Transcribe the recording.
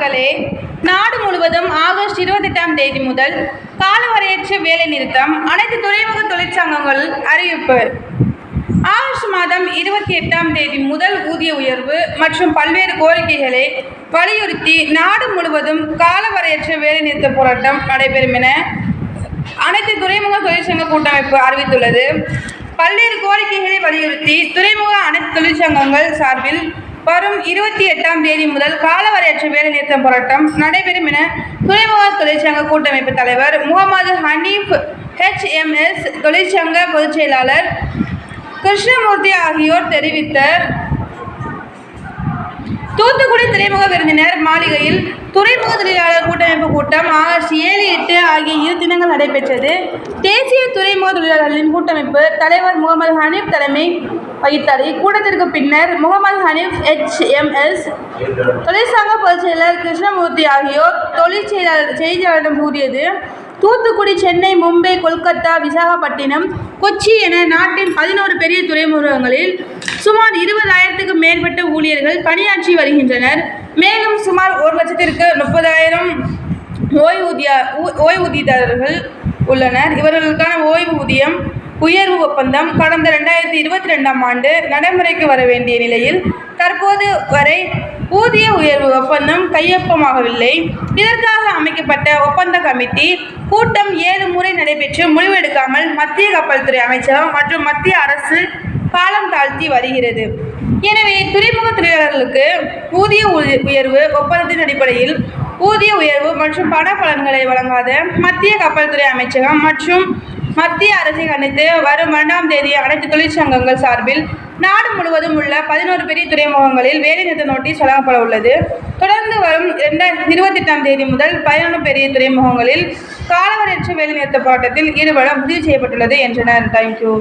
மக்களே நாடு முழுவதும் ஆகஸ்ட் இருபத்தெட்டாம் தேதி முதல் காலவரையற்ற வேலை நிறுத்தம் அனைத்து துறைமுக தொழிற்சங்கங்கள் அறிவிப்பு. ஆகஸ்ட் மாதம் இருபத்தி எட்டாம் தேதி முதல் ஊதிய உயர்வு மற்றும் பல்வேறு கோரிக்கைகளை வலியுறுத்தி நாடு முழுவதும் காலவரையற்ற வேலைநிறுத்த போராட்டம் நடைபெறும் என அனைத்து துறைமுக தொழிற்சங்க கூட்டமைப்பு அறிவித்துள்ளது. பல்வேறு கோரிக்கைகளை வலியுறுத்தி துறைமுக அனைத்து தொழிற்சங்கங்கள் சார்பில் வரும் இருபத்தி எட்டாம் தேதி முதல் காலவரையற்ற வேலைநிறுத்தம் போராட்டம் நடைபெறும் என துறைமுக தொழிற்சங்க கூட்டமைப்பு தலைவர் முகமது ஹனீஃப் ஹெச்எம்எஸ் தொழிற்சங்க பொதுச் செயலாளர் கிருஷ்ணமூர்த்தி ஆகியோர் தெரிவித்த தூத்துக்குடி துறைமுக விருந்தினர் மாளிகையில் துறைமுக தொழிலாளர் கூட்டமைப்பு கூட்டம் ஆகஸ்ட் ஏழு எட்டு ஆகிய இரு தினங்கள் நடைபெற்றது. தேசிய துறைமுக தொழிலாளர்களின் கூட்டமைப்பு தலைவர் முகமது ஹனீப் தலைமை வகித்தார். இக்கூட்டத்திற்கு பின்னர் முகமது ஹனீப் எச்எம்எஸ் தொழிற்சங்க பொதுச் செயலர் கிருஷ்ணமூர்த்தி ஆகியோர் தொழிற்செயலாளர் செய்தியாளரிடம் கூறியது தூத்துக்குடி சென்னை மும்பை கொல்கத்தா விசாகப்பட்டினம் கொச்சி என நாட்டின் பதினோரு பெரிய துறைமுகங்களில் சுமார் இருபதாயிரத்துக்கு மேற்பட்ட ஊழியர்கள் பணியாற்றி வருகின்றனர். மேலும் சுமார் ஒரு லட்சத்திற்கு முப்பதாயிரம் ஓய்வூதிய ஊ- ஓய்வூதியதாரர்கள் உள்ளனர். இவர்களுக்கான ஓய்வூதியம் உயர்வு ஒப்பந்தம் கடந்த ரெண்டாயிரத்தி இருபத்தி ரெண்டாம் ஆண்டு நடைமுறைக்கு வர வேண்டிய நிலையில் தற்போது வரை ஊதிய உயர்வு ஒப்பந்தம் கையொப்பமாகவில்லை. இதற்காக அமைக்கப்பட்ட ஒப்பந்த கமிட்டி கூட்டம் ஏழு முறை நடைபெற்று முடிவெடுக்காமல் மத்திய கப்பல் துறை அமைச்சகம் மற்றும் மத்திய அரசு காலம் தாழ்த்தி வருகிறது. எனவே துறைமுக தொழிலாளர்களுக்கு ஊதிய உயர்வு ஒப்பந்தத்தின் அடிப்படையில் ஊதிய உயர்வு மற்றும் பண பலன்களை வழங்காத மத்திய கப்பல் துறை அமைச்சகம் மற்றும் மத்திய அரசை கண்டித்து வரும் இரண்டாம் தேதி அனைத்து தொழிற்சங்கங்கள் சார்பில் நாடு முழுவதும் உள்ள பதினோரு பெரிய துறைமுகங்களில் வேலைநிறுத்த நோட்டீஸ் வழங்கப்பட உள்ளது. தொடர்ந்து வரும் இரண்டாயிரத்தி இருபத்தெட்டாம் தேதி முதல் பதினொன்று பெரிய துறைமுகங்களில் காலவரையற்ற வேலைநிறுத்த போராட்டத்தில் ஈடுபட முடிவு செய்யப்பட்டுள்ளது என்றனர். தேங்க்யூ